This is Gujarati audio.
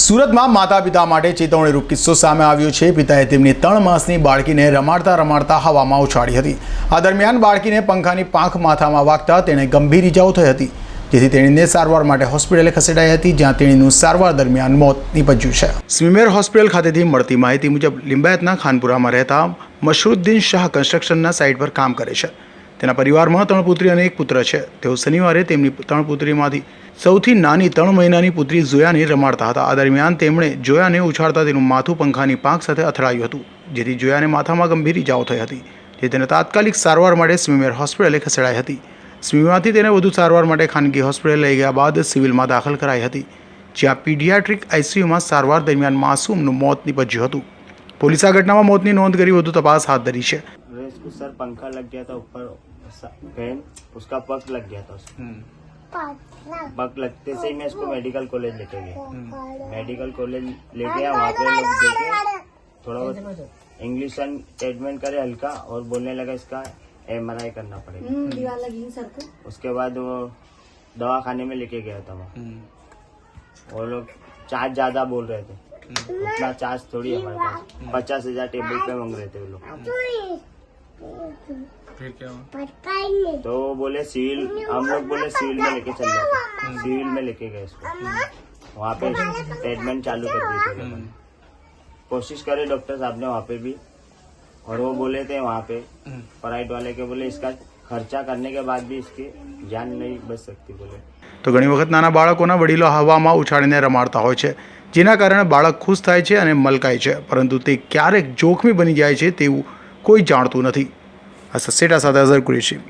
સુરતમાં માતા પિતા માટે ચેતવણીરૂપ કિસ્સો સામે આવ્યો છે. પિતાએ તેમની ત્રણ માસની બાળકીને રમાડતા રમાડતા હવામાં ઉછાળી હતી. આ દરમિયાન બાળકીને પંખાની પાંખ માથામાં વાગતા તેણે ગંભીર ઇજાઓ થઈ હતી. જેથી તેણીને સારવાર માટે હોસ્પિટલે ખસેડાઈ હતી, જ્યાં તેણીનું સારવાર દરમિયાન મોત નીપજ્યું છે. સ્વિમેર હોસ્પિટલ ખાતેથી મળતી માહિતી મુજબ લિંબાયતના ખાનપુરામાં રહેતા મશરુદ્દીન શાહ કન્સ્ટ્રક્શનના સાઇટ પર કામ કરે છે. તેના પરિવારમાં ત્રણ પુત્રી અને એક પુત્ર છે. તેઓ શનિવારે તેમની ત્રણ પુત્રીમાંથી સૌથી નાની ત્રણ મહિનાની પુત્રી જોયાને રમાડતા હતા. આ દરમિયાન તેમણે જોયાને ઉછાળતા તેનું માથું પંખાની પાંખ સાથે અથડાયું હતું, જેથી જોયાને માથામાં ગંભીર ઇજાઓ થઈ હતી, જે તેને તાત્કાલિક સારવાર માટે સ્વિમેર હોસ્પિટલે ખસેડાઈ હતી. સ્મીમાંથી તેને વધુ સારવાર માટે ખાનગી હોસ્પિટલ લઈ ગયા બાદ સિવિલમાં દાખલ કરાઈ હતી, જ્યાં પીડિયાટ્રિક આઈસીયુમાં સારવાર દરમિયાન માસૂમનું મોત નિપજ્યું હતું. પોલીસે આ ઘટનામાં મોતની નોંધ કરી વધુ તપાસ હાથ ધરી છે. સર પંખા લગ ગયા હતા ઉપર उसका पग लग गया था उसको पग लगते से ही मैं इसको मेडिकल कॉलेज लेके गया। मेडिकल कॉलेज ले गया वहाँ पे लोग देखे। थोड़ा बहुत इंग्लिश ट्रीटमेंट करे हल्का और बोलने लगा इसका एमआरआई करना पड़ेगा। सर को। उसके बाद वो दवा खाने में लेके गया था वहाँ। वो लोग चार्ज ज़्यादा बोल रहे थे। उतना चार्ज थोड़ी हमारे पास। पचास हज़ार टेबल पे मांग रहे थे वो लोग। तो वो बोले सिविल हम लोग बोले सिविल में लेके चल जाओ सिविल में लेके गए इसको वहाँ पे ट्रीटमेंट चालू कर दी थी उन्होंने। कोशिश करे डॉक्टर साहब ने वहाँ पे भी और वो बोले थे वहाँ पे प्राइवेट वाले के बोले इसका खर्चा करने के बाद भी इसकी जान नहीं बच सकती बोले તો ઘણી વખત નાના બાળકોના વડીલો હવામાં ઉછાળીને રમાડતા હોય છે જેના કારણે બાળક ખુશ થાય છે અને મલકાય છે પરંતુ તે ક્યારેક જોખમી બની જાય છે તેવું કોઈ જાણતું નથી આ સસેટા સાથે અઝર કુરેશી